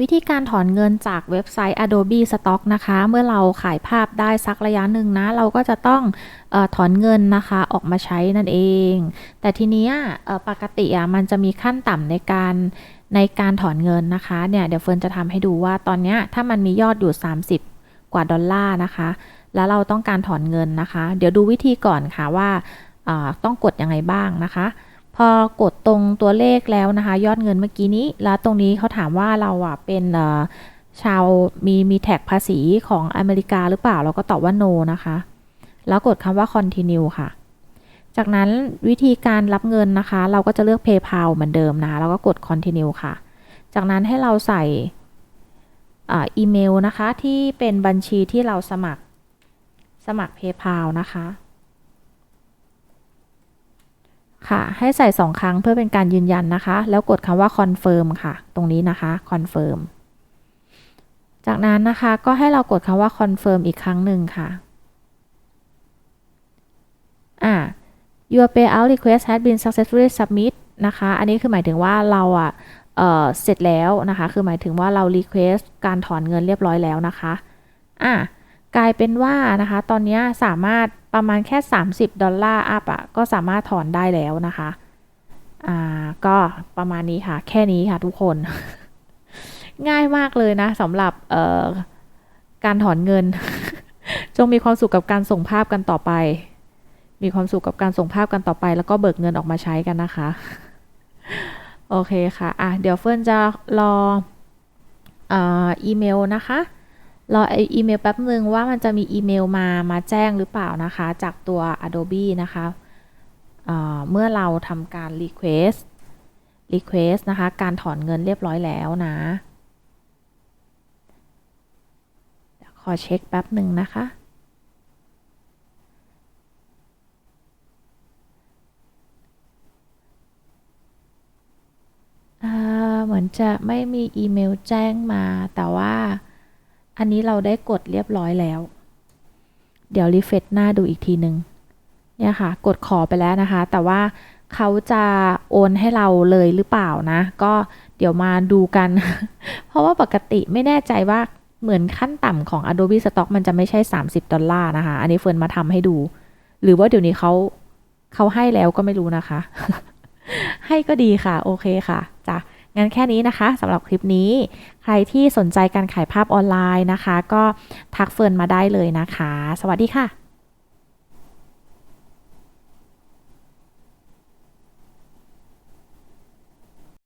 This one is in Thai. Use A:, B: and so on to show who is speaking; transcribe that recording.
A: วิธีการถอนเงินจากเว็บไซต์ Adobe Stock นะคะ เมื่อเราขายภาพได้สักระยะหนึ่งนะ เราก็จะต้องออถอนเงินนะคะออกมาใช้นั่นเอง แต่ทีนี้ปกติอะมันจะมีขั้นต่ำในการในการถอนเงินนะคะเนี่ยเดี๋ยวเฟิร์นจะทำให้ดูว่าตอนเนี้ยถ้ามันมียอดอยู่ 30 กว่าดอลลาร์นะคะ แล้วเราต้องการถอนเงินนะคะ เดี๋ยวดูวิธีก่อนค่ะว่าต้องกดยังไงบ้างนะคะ พอกดตรงตัวเลขแล้วนะคะ ยอดเงินเมื่อกี้นี้ แล้วตรงนี้เขาถามว่าเราอะเป็นชาวมีมีแท็กภาษีของอเมริกาหรือเปล่า เราก็ตอบว่า no นะคะ แล้วกดคำว่า continue ค่ะ จากนั้นวิธีการรับเงินนะคะ เราก็จะเลือก PayPal เหมือนเดิมนะแล้วก็กด continue ค่ะ จากนั้นให้เราใส่อีเมลนะคะที่เป็นบัญชีที่เราสมัครสมัคร PayPal นะคะ ค่ะ ให้ใส่สองครั้งเพื่อเป็นการยืนยันนะคะ แล้วกดคำว่า confirm ค่ะ ตรงนี้นะคะ confirm จากนั้นนะคะก็ให้เรากดคำว่า confirm อีกครั้งหนึ่งค่ะอ่า your payout request has been successfully submit นะคะ อันนี้คือหมายถึงว่าเราอะเเสร็จแล้วนะคะ คือหมายถึงว่าเรา request การถอนเงินเรียบร้อยแล้วนะคะ อะ กลายเป็นว่านะคะ ตอนนี้สามารถประมาณแค่ 30 ดอลลาร์อัพอะก็สามารถถอนได้แล้วนะคะ อ่า ก็ประมาณนี้ค่ะ แค่นี้ค่ะทุกคน ง่ายมากเลยนะสำหรับเอ่อการถอนเงิน จงมีความสุขกับการส่งภาพกันต่อไป มีความสุขกับการส่งภาพกันต่อไป แล้วก็เบิกเงินออกมาใช้กันนะคะ โอเคค่ะ อะ เดี๋ยวเฟิร์นจะรออ่ออีเมลนะคะ รออีเมลแป๊บนึงว่ามันจะมีอีเมลมามาแจ้งหรือเปล่านะคะ จากตัว Adobe นะคะเเมื่อเราทำการ Request Request นะคะ การถอนเงินเรียบร้อยแล้วนะขอเช็คแป๊บหนึ่งนะคะ เหมือนจะไม่มีอีเมลแจ้งมาแต่ว่า อันนี้เราได้กดเรียบร้อยแล้ว เดี๋ยวรีเฟซหน้าดูอีกทีหนึ่งเนี่ยค่ะ กดขอไปแล้วนะคะ แต่ว่าเขาจะโอนให้เราเลยหรือเปล่านะ ก็เดี๋ยวมาดูกัน เพราะว่าปกติไม่แน่ใจว่าเหมือนขั้นต่ำของ Adobe Stock มันจะไม่ใช่ 30 ดอลลาร์นะคะ อันนี้เฟิร์นมาทำให้ดู หรือว่าเดี๋ยวนี้เขาเขาให้แล้วก็ไม่รู้นะคะ ให้ก็ดีค่ะ โอเคค่ะจ้ะ งั้นแค่นี้นะคะสำหรับคลิปนี้ ใครที่สนใจการขายภาพออนไลน์นะคะ ก็ทักเฟิร์นมาได้เลยนะคะ สวัสดีค่ะ